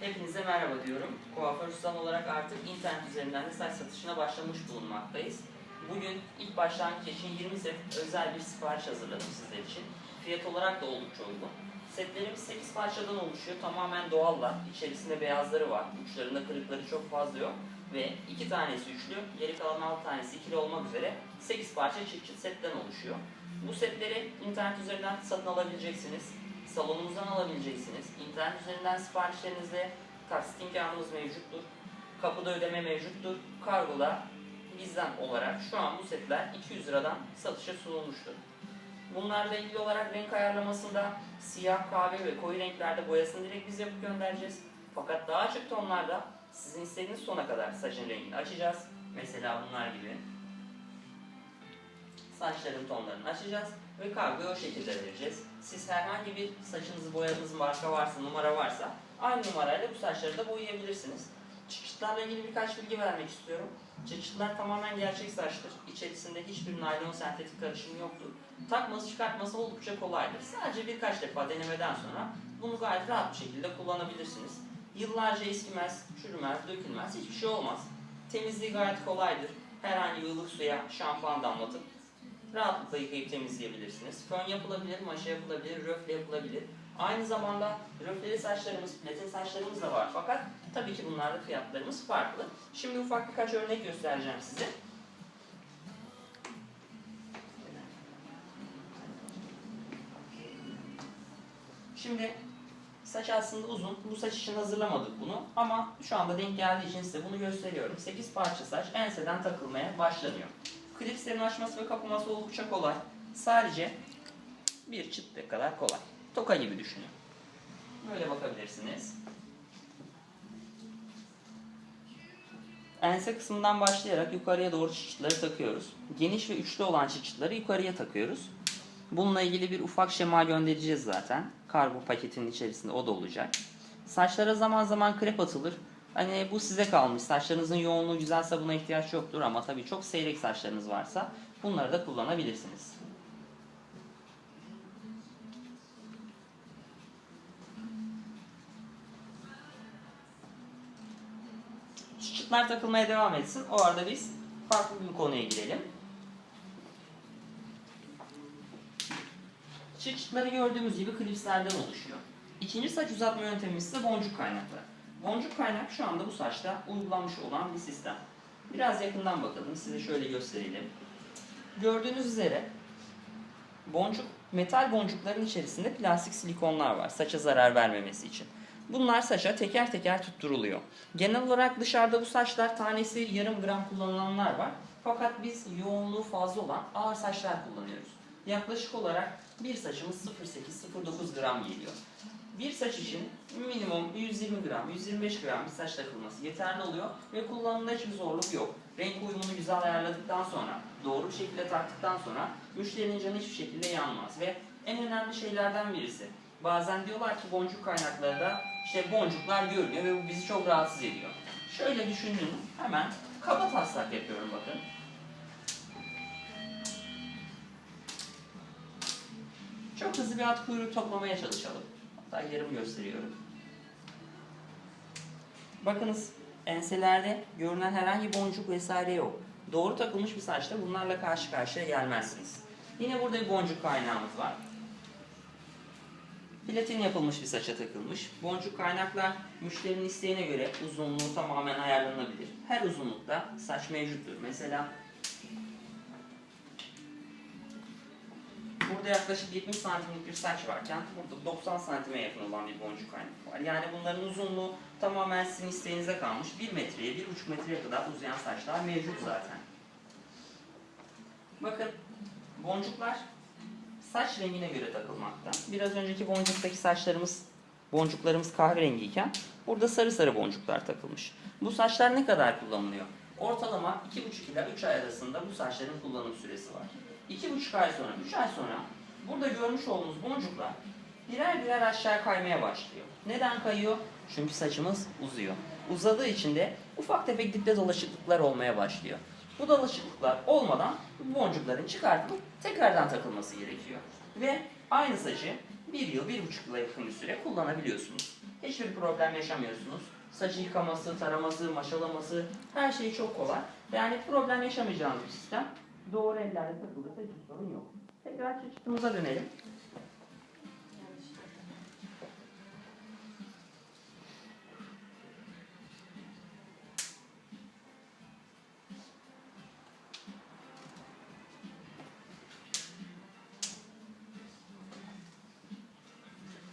Hepinize merhaba diyorum. Kuaför Ustam olarak artık internet üzerinden de saç satışına başlamış bulunmaktayız. Bugün ilk başlangıç için 20 set özel bir sipariş hazırladım sizler için. Fiyat olarak da oldukça uygun. Setlerimiz 8 parçadan oluşuyor. Tamamen doğallar. İçerisinde beyazları var. Uçlarında kırıkları çok fazla yok. Ve iki tanesi üçlü, geri kalan 6 tanesi ikili olmak üzere 8 parça çift çift setten oluşuyor. Bu setleri internet üzerinden satın alabileceksiniz. Salonumuzdan alabileceksiniz. İnternet üzerinden siparişlerinizde taksit imkanımız mevcuttur. Kapıda ödeme mevcuttur. Kargoda bizden olarak şu an bu setler 200 liradan satışa sunulmuştur. Bunlarla ilgili olarak renk ayarlamasında siyah, kahve ve koyu renklerde boyasını direkt biz yapıp göndereceğiz. Fakat daha açık tonlarda sizin istediğiniz sona kadar saçın rengini açacağız. Mesela bunlar gibi. Saçların tonlarını açacağız ve kargoyu o şekilde vereceğiz. Siz herhangi bir saçınızı boyadığınız marka varsa, numara varsa aynı numarayla bu saçları da boyayabilirsiniz. Çıkışlarla ilgili birkaç bilgi vermek istiyorum. Çıkışlar tamamen gerçek saçtır. İçerisinde hiçbir naylon sentetik karışımı yoktur. Takması çıkartması oldukça kolaydır. Sadece birkaç defa denemeden sonra bunu gayet rahat bir şekilde kullanabilirsiniz. Yıllarca eskimez, çürümez, dökülmez, hiçbir şey olmaz. Temizliği gayet kolaydır. Herhangi bir ılık suya şampuan damlatıp rahatlıkla yıkayıp temizleyebilirsiniz. Fön yapılabilir, maşa yapılabilir, röfle yapılabilir. Aynı zamanda röfleli saçlarımız, platin saçlarımız da var fakat tabii ki bunlarda fiyatlarımız farklı. Şimdi ufak birkaç örnek göstereceğim size. Şimdi saç aslında uzun. Bu saç için hazırlamadık bunu ama şu anda denk geldiği için size bunu gösteriyorum. 8 parça saç enseden takılmaya başlanıyor. Klipslerin açması ve kapaması oldukça kolay. Sadece bir çıt kadar kolay. Toka gibi düşünün. Böyle bakabilirsiniz. Ense kısmından başlayarak yukarıya doğru çıtçıtları takıyoruz. Geniş ve üçlü olan çıtçıtları yukarıya takıyoruz. Bununla ilgili bir ufak şema göndereceğiz zaten. Kargo paketinin içerisinde o da olacak. Saçlara zaman zaman krep atılır. Hani bu size kalmış. Saçlarınızın yoğunluğu güzelse buna ihtiyaç yoktur ama tabii çok seyrek saçlarınız varsa bunları da kullanabilirsiniz. Çıtlar takılmaya devam etsin. O arada biz farklı bir konuya girelim. Çıtçıtları gördüğümüz gibi klipslerden oluşuyor. İkinci saç uzatma yöntemimiz ise boncuk kaynakları. Boncuk kaynak şu anda bu saçta uygulanmış olan bir sistem. Biraz yakından bakalım, size şöyle gösterelim. Gördüğünüz üzere boncuk, metal boncukların içerisinde plastik silikonlar var saça zarar vermemesi için. Bunlar saça teker teker tutturuluyor. Genel olarak dışarıda bu saçlar tanesi yarım gram kullanılanlar var. Fakat biz yoğunluğu fazla olan ağır saçlar kullanıyoruz. Yaklaşık olarak bir saçımız 0.8-0.9 gram geliyor. Bir saç için minimum 120 gram, 125 gram bir saç takılması yeterli oluyor ve kullanımda hiçbir zorluk yok. Renk uyumunu güzel ayarladıktan sonra, doğru bir şekilde taktıktan sonra müşterinin canı hiçbir şekilde yanmaz ve en önemli şeylerden birisi. Bazen diyorlar ki boncuk kaynakları da işte boncuklar görünüyor ve bu bizi çok rahatsız ediyor. Şöyle düşündüm, hemen kaba taslak yapıyorum bakın. Çok hızlı bir at kuyruğu toplamaya çalışalım. Hatta yarım gösteriyorum. Bakınız enselerde görünen herhangi boncuk vesaire yok. Doğru takılmış bir saçta bunlarla karşı karşıya gelmezsiniz. Yine burada bir boncuk kaynağımız var. Platin yapılmış bir saça takılmış. Boncuk kaynaklar müşterinin isteğine göre uzunluğu tamamen ayarlanabilir. Her uzunlukta saç mevcuttur. Mesela Burada yaklaşık 70 santimlik bir saç varken burada 90 santime yakın olan bir boncuk kaynak var. Yani bunların uzunluğu tamamen sizin isteğinize kalmış. 1 metreye, 1,5 metreye kadar uzayan saçlar mevcut zaten. Bakın boncuklar saç rengine göre takılmakta. Biraz önceki boncuktaki saçlarımız, boncuklarımız kahverengiyken burada sarı sarı boncuklar takılmış. Bu saçlar ne kadar kullanılıyor? Ortalama 2,5 ila 3 ay arasında bu saçların kullanım süresi var. 2,5 ay sonra, 3 ay sonra burada görmüş olduğunuz boncuklar birer birer aşağı kaymaya başlıyor. Neden kayıyor? Çünkü saçımız uzuyor. Uzadığı için de ufak tefek dipte dolaşıklıklar olmaya başlıyor. Bu dolaşıklıklar olmadan bu boncukların çıkartılıp tekrardan takılması gerekiyor. Ve aynı saçı bir yıl, bir buçuk yıla yakın bir süre kullanabiliyorsunuz. Hiçbir problem yaşamıyorsunuz. Saçı yıkaması, taraması, maşalaması her şey çok kolay. Yani problem yaşamayacağınız bir sistem. Doğru ellerde takılırsa hiçbir sorun yok. Tekrar çıktığımıza dönelim.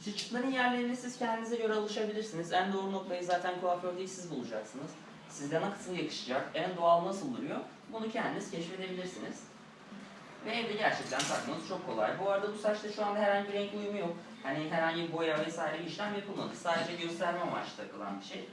Çıçıtların yerlerine siz kendinize göre alışabilirsiniz. En doğru noktayı zaten kuaför değil siz bulacaksınız. Sizde nasıl yakışacak, en doğal nasıl duruyor bunu kendiniz keşfedebilirsiniz. Ve evde gerçekten takmanız çok kolay. Bu arada bu saçta şu anda herhangi bir renk uyumu yok. Hani herhangi bir boya vesaire işlem yapılmadı. Sadece gösterme amaçlı takılan bir şey.